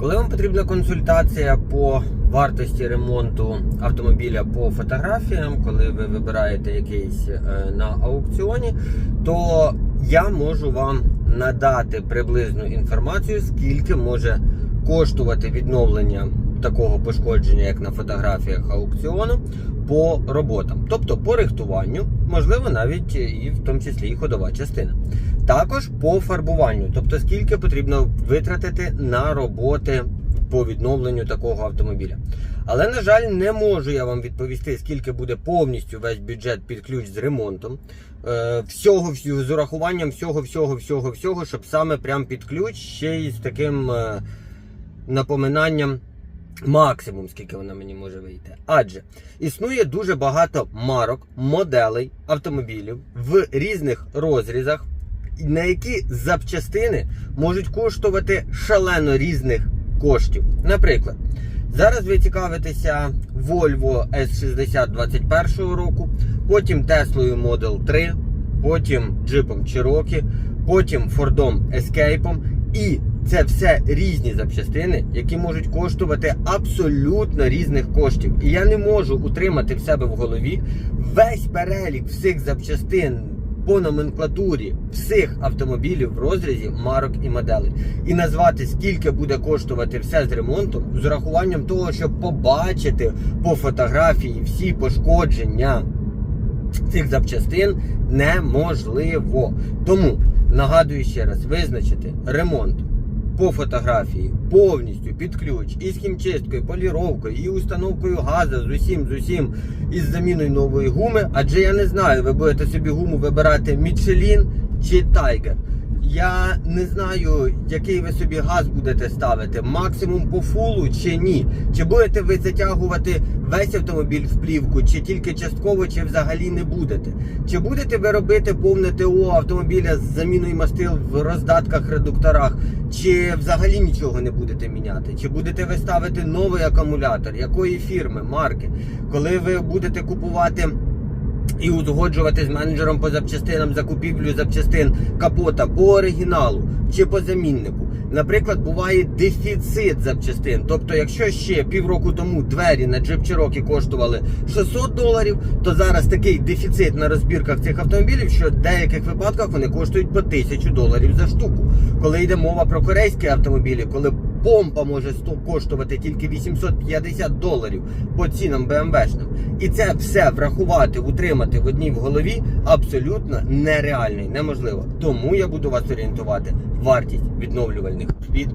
Коли вам потрібна консультація по вартості ремонту автомобіля по фотографіям, коли ви вибираєте якийсь е, на аукціоні, то я можу вам надати приблизну інформацію, скільки може коштувати відновлення такого пошкодження, як на фотографіях аукціону, по роботам, тобто по рихтуванню, можливо, навіть і в тому числі і ходова частина. Також по фарбуванню, тобто скільки потрібно витратити на роботи по відновленню такого автомобіля. Але, на жаль, не можу я вам відповісти, скільки буде повністю весь бюджет під ключ з ремонтом. Е, всього, з урахуванням всього, всього, всього, всього, щоб саме прям під ключ ще й з таким е, напоминанням. Максимум, скільки вона мені може вийти. Адже існує дуже багато марок, моделей автомобілів в різних розрізах, на які запчастини можуть коштувати шалено різних коштів. Наприклад, зараз ви цікавитеся Volvo S60 21 року, потім Tesla Model 3, потім Jeepом Cherokee, потім Fordом Escape і це все різні запчастини, які можуть коштувати абсолютно різних коштів. І я не можу утримати в себе в голові весь перелік всіх запчастин по номенклатурі всіх автомобілів в розрізі марок і моделей. І назвати, скільки буде коштувати все з ремонтом, з урахуванням того, щоб побачити по фотографії всі пошкодження цих запчастин неможливо. Тому нагадую ще раз, визначити ремонт по фотографії повністю під ключ і з хімчисткою, поліровкою, і установкою газу з усім, з усім, із заміною нової гуми. Адже я не знаю, ви будете собі гуму вибирати Мічелін чи Tiger. Я не знаю, який ви собі газ будете ставити, максимум по фулу чи ні. Чи будете ви затягувати весь автомобіль в плівку, чи тільки частково, чи взагалі не будете. Чи будете ви робити повне ТО автомобіля з заміною мастил в роздатках, редукторах, чи взагалі нічого не будете міняти? Чи будете ви ставити новий акумулятор, якої фірми, марки? Коли ви будете купувати і узгоджувати з менеджером по запчастинам закупівлю запчастин капота по оригіналу чи по заміннику. Наприклад, буває дефіцит запчастин. Тобто, якщо ще півроку тому двері на Jeep Cherokee коштували 600 доларів, то зараз такий дефіцит на розбірках цих автомобілів, що в деяких випадках вони коштують по 1000 доларів за штуку. Коли йде мова про корейські автомобілі, коли помпа може коштувати тільки 850 доларів по цінам БМВшним. І це все врахувати, утримати в одній в голові абсолютно нереально і неможливо. Тому я буду вас орієнтувати вартість відновлювальних від